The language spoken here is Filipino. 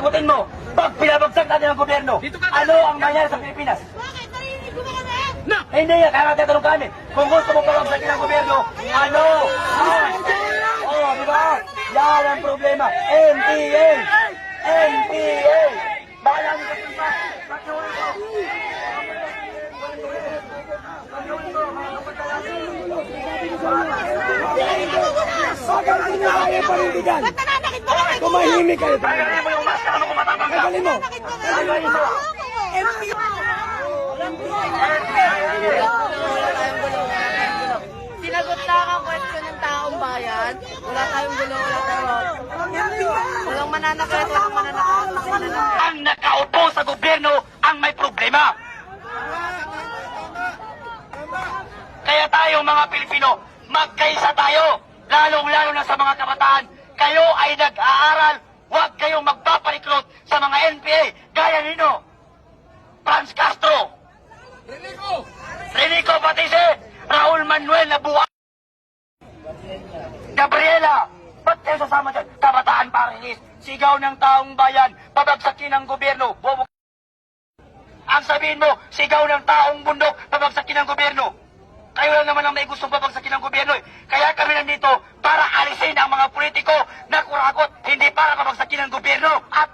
sagutin mo. Pag pinabagsak natin ang gobyerno, ano ang nangyari sa Pilipinas? Bakit? Narinig mo ba kami? Na! Hindi yan, kaya nagtatanong kami. Kung gusto mo pabagsakin ang gobyerno, ano? Ah, oh, di ba? Yan ang problema. NPA! NPA! Bakit namin sa ko. Bakit hindi kaya panindigan? Mo? Tumahimik kayo. Tagalin mo Tagalin mo. Tagalin mo. Sinagot lang ang question ng taong bayan. Wala tayong gulo, wala tayong... Walang mananakit, walang mananakit. Ang nakaupo sa gobyerno ang may problema. Kaya tayo mga Pilipino, magkaisa tayo. Lalong-lalo na sa mga kabataan. Kayo ay nag-aaral. Huwag kayong magpapariklot sa mga NPA. Gaya nino. Franz Castro. Renico! Renico Batise. Raul Manuel Nabuha. Gabriela. Ba't kayo sasama dyan? Kabataan Parilis. Sigaw ng taong bayan. Pabagsakin ang gobyerno. Bobo ang sabihin mo, sigaw ng taong bundok, pabagsakin ang gobyerno. Kayo lang naman ang may gustong pabagsakin ang gobyerno eh. Kaya kami nandito para alisin ang mga politiko na kurakot, hindi para pabagsakin ang gobyerno at